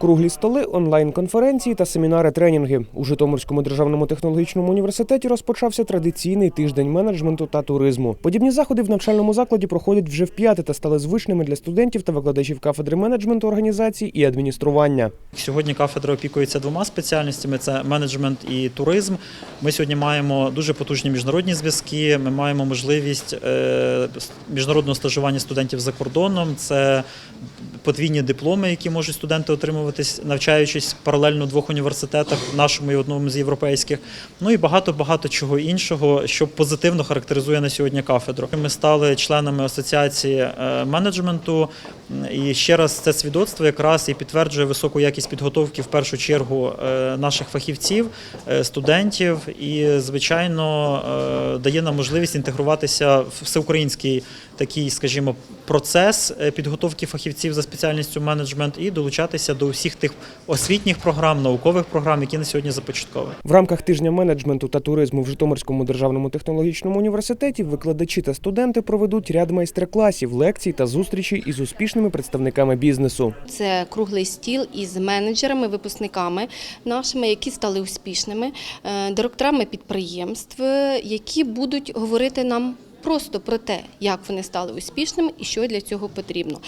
Круглі столи, онлайн-конференції та семінари-тренінги. У Житомирському державному технологічному університеті розпочався традиційний тиждень менеджменту та туризму. Подібні заходи в навчальному закладі проходять вже вп'яте та стали звичними для студентів та викладачів кафедри менеджменту організацій і адміністрування. Сьогодні кафедра опікується двома спеціальностями: це менеджмент і туризм. Ми сьогодні маємо дуже потужні міжнародні зв'язки. Ми маємо можливість е, міжнародного стажування студентів за кордоном. Це подвійні дипломи, які можуть студенти отримуватись, навчаючись паралельно в двох університетах, в нашому і одному з європейських. Ну і багато багато чого іншого, що позитивно характеризує на сьогодні кафедру. Ми стали членами асоціації е, менеджменту. І ще раз це свідоцтво якраз і підтверджує високу якість підготовки в першу чергу е, наших фахівців, е, студентів, і звичайно е, дає нам можливість інтегруватися в всеукраїнський такий, скажімо, процес підготовки фахівців за спеціальністю менеджмент і долучатися до всіх тих освітніх програм, наукових програм, які на сьогодні започатковані. В рамках тижня менеджменту та туризму в Житомирському державному технологічному університеті викладачі та студенти проведуть ряд майстер-класів, лекцій та зустрічей із успішними представниками бізнесу. Це круглий стіл із менеджерами, випускниками нашими, які стали успішними, е, директорами підприємств, е, які будуть говорити нам. Просто про те, як вони стали успішними і що для цього потрібно.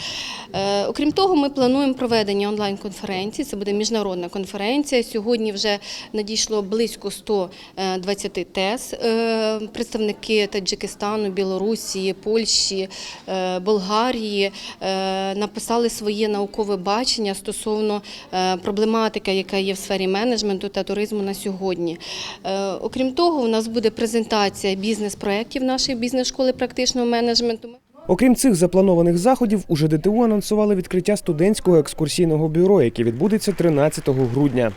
Е, окрім того, ми плануємо проведення онлайн-конференції. Це буде міжнародна конференція. Сьогодні вже надійшло близько 120 тез. Е, представники Таджикистану, Білорусі, Польщі, е, Болгарії е, написали своє наукове бачення стосовно е, проблематики, яка є в сфері менеджменту та туризму на сьогодні. Е, Окрім того, у нас буде презентація бізнес-проєктів нашої бізнес-школи практичного менеджменту. Окрім цих запланованих заходів, у ЖДТУ анонсували відкриття студентського екскурсійного бюро, яке відбудеться 13 грудня.